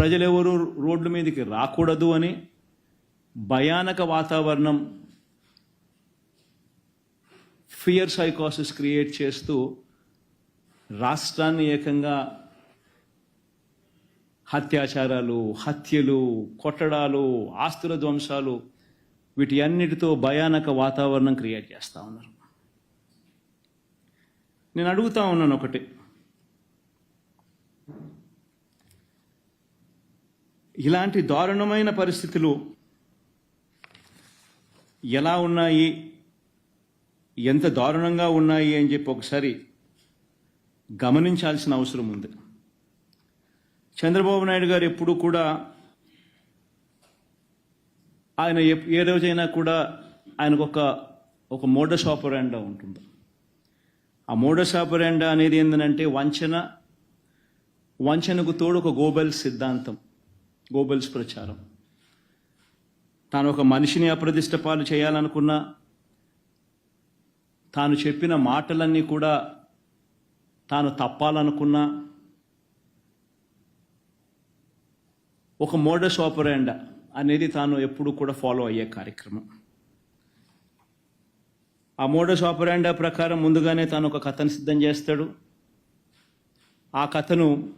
ప్రజలెవరూ రోడ్ల మీదకి రాకూడదు అని భయానక వాతావరణం ఫియర్ సైకాసిస్ క్రియేట్ చేస్తూ రాష్ట్రాన్ని ఏకంగా హత్యాచారాలు హత్యలు కొట్టడాలు ఆస్తుల ధ్వంసాలు వీటి అన్నిటితో భయానక వాతావరణం క్రియేట్ చేస్తూ ఉన్నారు. నేను అడుగుతా ఉన్నాను ఒకటి. ఇలాంటి దారుణమైన పరిస్థితులు ఎలా ఉన్నాయి? ఎంత దారుణంగా ఉన్నాయి అని చెప్పి ఒకసారి గమనించాల్సిన అవసరం ఉంది. చంద్రబాబు నాయుడు గారు ఎప్పుడు కూడా ఆయన ఏ రోజైనా కూడా ఆయనకు ఒక ఒక మోడస్ ఆపరాండా ఉంటుంది. ఆ మోడస్ ఆపరాండా అనేది ఏంటంటే వంచన వంచనకు తోడు ఒక గోబెల్ సిద్ధాంతం. గోబెల్స్ ప్రచారం. తాను ఒక మనిషిని అప్రదిష్ట పాలు చేయాలనుకున్నా తాను చెప్పిన మాటలన్నీ కూడా తాను తప్పాలనుకున్నా ఒక మోడస్ ఆపరాండా అనేది తాను ఎప్పుడు కూడా ఫాలో అయ్యే కార్యక్రమం. ఆ మోడస్ ఆపరాండా ప్రకారం ముందుగానే తాను ఒక కథను సిద్ధం చేస్తాడు. ఆ కథను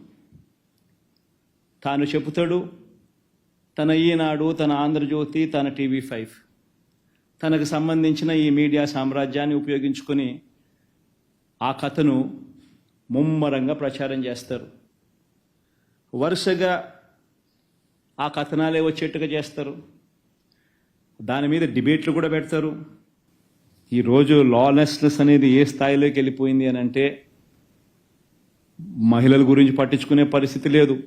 తాను చెబుతాడు తన ఈనాడు తన ఆంధ్రజ్యోతి తన టీవీ ఫైవ్. తనకు సంబంధించిన ఈ మీడియా సామ్రాజ్యాన్ని ఉపయోగించుకొని ఆ కథను ముమ్మరంగా ప్రచారం చేస్తారు. వరుసగా ఆ కథనాలే వచ్చేట్టుగా చేస్తారు. దాని మీద డిబేట్లు కూడా పెడతారు. ఈరోజు లాలెస్నెస్ అనేది ఏ స్థాయిలోకి వెళ్ళిపోయింది అని అంటే మహిళల గురించి పట్టించుకునే పరిస్థితి లేదు.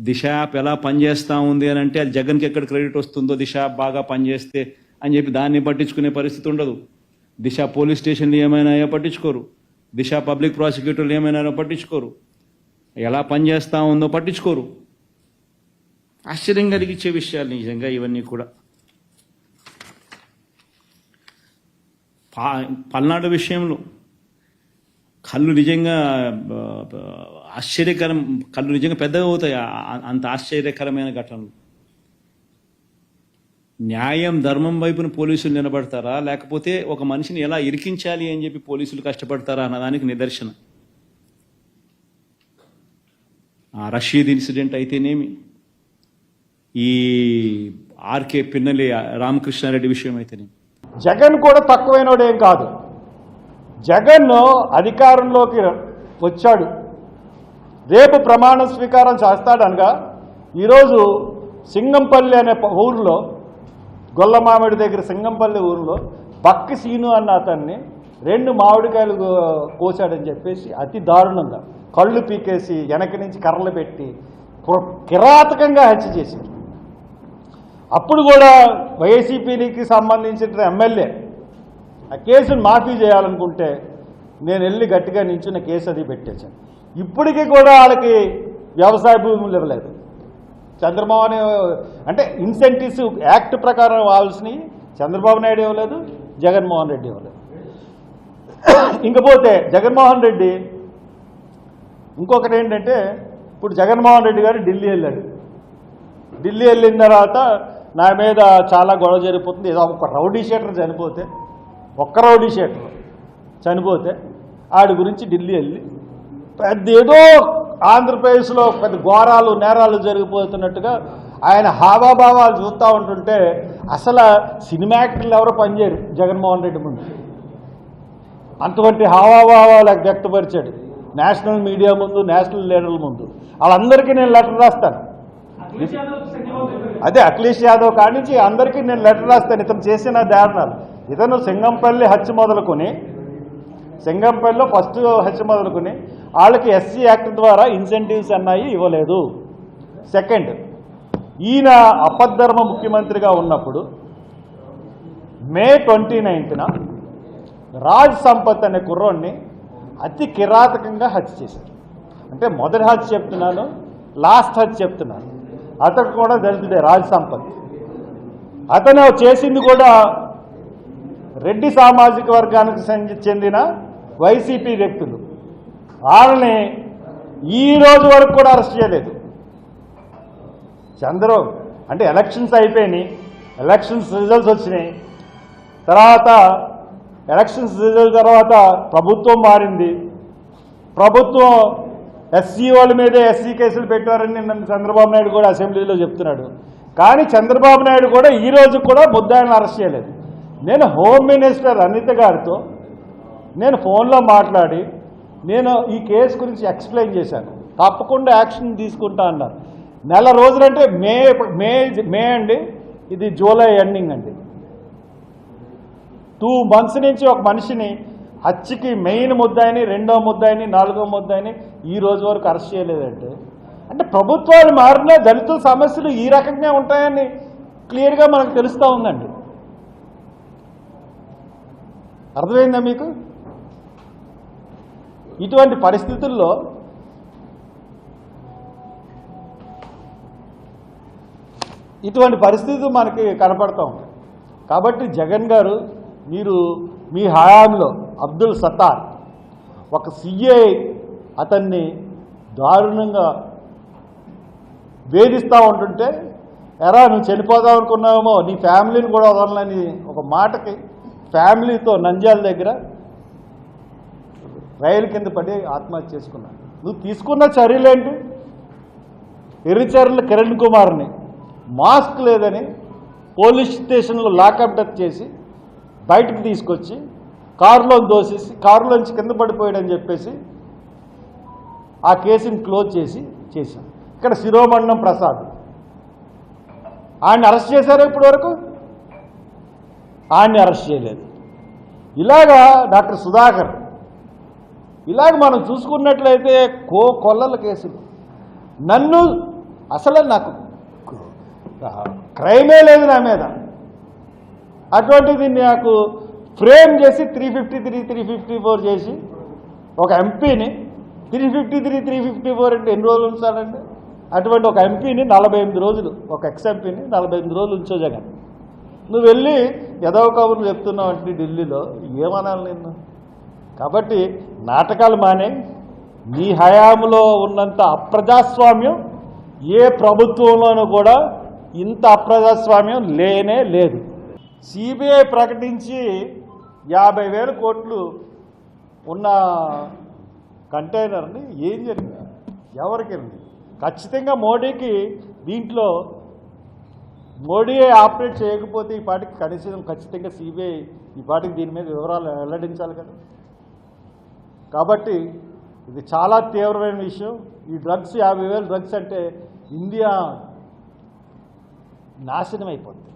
దిశ యాప్ ఎలా పనిచేస్తూ ఉంది అని అంటే అది జగన్కి ఎక్కడ క్రెడిట్ వస్తుందో దిశ యాప్ బాగా పనిచేస్తే అని చెప్పి దాన్ని పట్టించుకునే పరిస్థితి ఉండదు. దిశ పోలీస్ స్టేషన్లు ఏమైనా పట్టించుకోరు. దిశ పబ్లిక్ ప్రాసిక్యూటర్లు ఏమైనా పట్టించుకోరు. ఎలా పనిచేస్తూ ఉందో పట్టించుకోరు. ఆశ్చర్యం కలిగించే విషయాలు నిజంగా ఇవన్నీ కూడా. పా పల్నాడు విషయంలో కళ్ళు నిజంగా ఆశ్చర్యకరం కళ్ళు నిజంగా పెద్దగా అవుతాయి. అంత ఆశ్చర్యకరమైన ఘటనలు. న్యాయం ధర్మం వైపున పోలీసులు నిలబడతారా? లేకపోతే ఒక మనిషిని ఎలా ఇరికించాలి అని చెప్పి పోలీసులు కష్టపడతారా అన్నదానికి నిదర్శనం. ఆ రషీద్ ఇన్సిడెంట్ అయితేనేమి? ఈ ఆర్కే పిన్నలి రామకృష్ణారెడ్డి విషయం అయితేనేమి? జగన్ కూడా తక్కువైనోడేం కాదు. జగన్ అధికారంలోకి వచ్చాడు. రేపు ప్రమాణ స్వీకారం చేస్తాడనగా ఈరోజు సింగంపల్లి అనే ఊరిలో గొల్లమామిడి దగ్గర సింగంపల్లి ఊరిలో బక్కి సీను అన్న అతన్ని రెండు మామిడికాయలు కో- కోసాడని చెప్పేసి అతి దారుణంగా కళ్ళు పీకేసి వెనక నుంచి కర్రలు పెట్టి కిరాతకంగా హత్య చేశారు అప్పుడు కూడా వైసీపీకి సంబంధించిన ఎమ్మెల్యే ఆ కేసును మాఫీ చేయాలనుకుంటే నేను వెళ్ళి గట్టిగా నించున్న కేసు అది పెట్టేశాను. ఇప్పటికీ కూడా వాళ్ళకి వ్యవసాయ భూములు ఇవ్వలేదు. చంద్రబాబు అంటే ఇన్సెంటివ్స్ యాక్ట్ ప్రకారం ఇవ్వాల్సినవి చంద్రబాబు నాయుడు ఇవ్వలేదు జగన్మోహన్ రెడ్డి ఇవ్వలేదు. ఇంకపోతే జగన్మోహన్ రెడ్డి ఇంకొకటి ఏంటంటే ఇప్పుడు జగన్మోహన్ రెడ్డి గారు ఢిల్లీ వెళ్ళాడు. ఢిల్లీ వెళ్ళిన తర్వాత నా మీద చాలా గొడవ జరిగిపోతుంది. ఏదో ఒక రౌడీ షీటర్ చనిపోతే ఒక్క రౌడీ షీటర్ చనిపోతే ఆడి గురించి ఢిల్లీ వెళ్ళి పెద్ద ఏదో ఆంధ్రప్రదేశ్లో పెద్ద ఘోరాలు నేరాలు జరిగిపోతున్నట్టుగా ఆయన హావాభావాలు చూస్తూ ఉంటుంటే అసలు సినిమా యాక్టర్లు ఎవరో పనిచేయరు జగన్మోహన్ రెడ్డి ముందు. అటువంటి హావాభావాలు వ్యక్తపరిచాడు. నేషనల్ మీడియా ముందు నేషనల్ లీడర్ల ముందు. వాళ్ళందరికీ నేను లెటర్ రాస్తాను. అదే అఖిలేష్ యాదవ్ కాడి నుంచి అందరికీ నేను లెటర్ రాస్తాను. ఇతను చేసిన దారుణాలు. ఇతను సింగంపల్లి హత్య మొదలుకొని సింగంపల్లిలో ఫస్ట్ హత్య మొదలుకొని వాళ్ళకి ఎస్సీ యాక్ట్ ద్వారా ఇన్సెంటివ్స్ అన్నాయి ఇవ్వలేదు. సెకండ్ ఈయన అపద్ధర్మ ముఖ్యమంత్రిగా ఉన్నప్పుడు మే ట్వంటీ నైన్త్న రాజ్ సంపత్ అనే కుర్రోడిని అతి కిరాతకంగా హత్య చేశారు. అంటే మొదటి హత్య చెప్తున్నాను లాస్ట్ హత్య చెప్తున్నాను. అతను కూడా దళితుడే రాజ్ సంపత్. అతను చేసింది కూడా రెడ్డి సామాజిక వర్గానికి చెందిన వైసీపీ వ్యక్తులు. వాళ్ళని ఈ రోజు వరకు కూడా అరెస్ట్ చేయలేదు. చంద్ర అంటే ఎలక్షన్స్ అయిపోయినాయి ఎలక్షన్స్ రిజల్ట్స్ వచ్చినాయి. తర్వాత ఎలక్షన్స్ రిజల్ట్ తర్వాత ప్రభుత్వం మారింది. ప్రభుత్వం ఎస్సీ వాళ్ళ మీదే ఎస్సీ కేసులు పెట్టారని నిన్న చంద్రబాబు నాయుడు కూడా అసెంబ్లీలో చెప్తున్నాడు. కానీ చంద్రబాబు నాయుడు కూడా ఈ రోజు కూడా ముద్దాయిలను అరెస్ట్ చేయలేదు. నేను హోమ్ మినిస్టర్ అనిత గారితో నేను ఫోన్లో మాట్లాడి నేను ఈ కేసు గురించి ఎక్స్ప్లెయిన్ చేశాను. తప్పకుండా యాక్షన్ తీసుకుంటా అన్నారు. నెల రోజులంటే మే మే మే అండి. ఇది జూలై ఎండింగ్ అండి. టూ మంత్స్ నుంచి ఒక మనిషిని హత్యకి మెయిన్ ముద్దాయిని రెండో ముద్దాయిని నాలుగో ముద్దాయిని ఈ రోజు వరకు అరెస్ట్ చేయలేదంటే. అంటే ప్రభుత్వాలు మారినా దళితుల సమస్యలు ఈ రకంగా ఉంటాయని క్లియర్గా మనకు తెలుస్తూ ఉందండి. అర్థమైందా మీకు? ఇటువంటి పరిస్థితుల్లో ఇటువంటి పరిస్థితులు మనకి కనపడతా ఉంటాయి. కాబట్టి జగన్ గారు మీరు మీ హయాంలో అబ్దుల్ సత్తార్ ఒక సిఐ అతన్ని దారుణంగా వేధిస్తూ ఉంటుంటే ఎరా నువ్వు చనిపోదాం అనుకున్నావేమో నీ ఫ్యామిలీని కూడా వదలని ఒక మాటకి ఫ్యామిలీతో నంద్యాల దగ్గర రైలు కింద పడి ఆత్మహత్య చేసుకున్నాను నువ్వు తీసుకున్న చర్యలేంటి? ఎర్రిచర్ల కిరణ్ కుమార్ని మాస్క్ లేదని పోలీస్ స్టేషన్లో లాకప్ డెత్ చేసి బయటకు తీసుకొచ్చి కారులో దోసేసి కారులోంచి కింద పడిపోయాడని చెప్పేసి ఆ కేసుని క్లోజ్ చేసి చేశాం ఇక్కడ శిరోమండం ప్రసాద్. ఆయన అరెస్ట్ చేశారా ఇప్పటివరకు? ఆయన్ని అరెస్ట్ చేయలేదు. ఇలాగా డాక్టర్ సుధాకర్ ఇలాగ మనం చూసుకున్నట్లయితే కో కొల్లల కేసులు. నన్ను అసలు నాకు క్రైమే లేదు నా మీద. అటువంటిది నాకు ఫ్రేమ్ చేసి three fifty three three fifty four చేసి ఒక ఎంపీని three fifty three three fifty four అంటే ఎన్ని రోజులు ఉంచాలండి? అటువంటి ఒక ఎంపీని నలభై ఎనిమిది రోజులు ఒక ఎక్స్ ఎంపీని నలభై ఎనిమిది రోజులు ఉంచో జగన్. నువ్వు వెళ్ళి ఎదవ కబుర్లు చెప్తున్నావు అంటే ఢిల్లీలో ఏమనాలి నిన్ను? కాబట్టి నాటకాలు మానే నీ హయాంలో ఉన్నంత అప్రజాస్వామ్యం ఏ ప్రభుత్వంలోనూ కూడా ఇంత అప్రజాస్వామ్యం లేనే లేదు. సిబిఐ ప్రకటించి యాభై వేల కోట్లు ఉన్న కంటైనర్ని ఏం జరిగింది? ఎవరికి? ఖచ్చితంగా మోడీకి దీంట్లో మోడీ ఆపరేట్ చేయకపోతే ఈ పాటికి కనీసం ఖచ్చితంగా సిబిఐ ఈ పాటికి దీని మీద వివరాలు వెల్లడించాలి కదా? కాబట్టి ఇది చాలా తీవ్రమైన విషయం. ఈ డ్రగ్స్ యాభై వేలు డ్రగ్స్ అంటే ఇండియా నాశనం అయిపోతుంది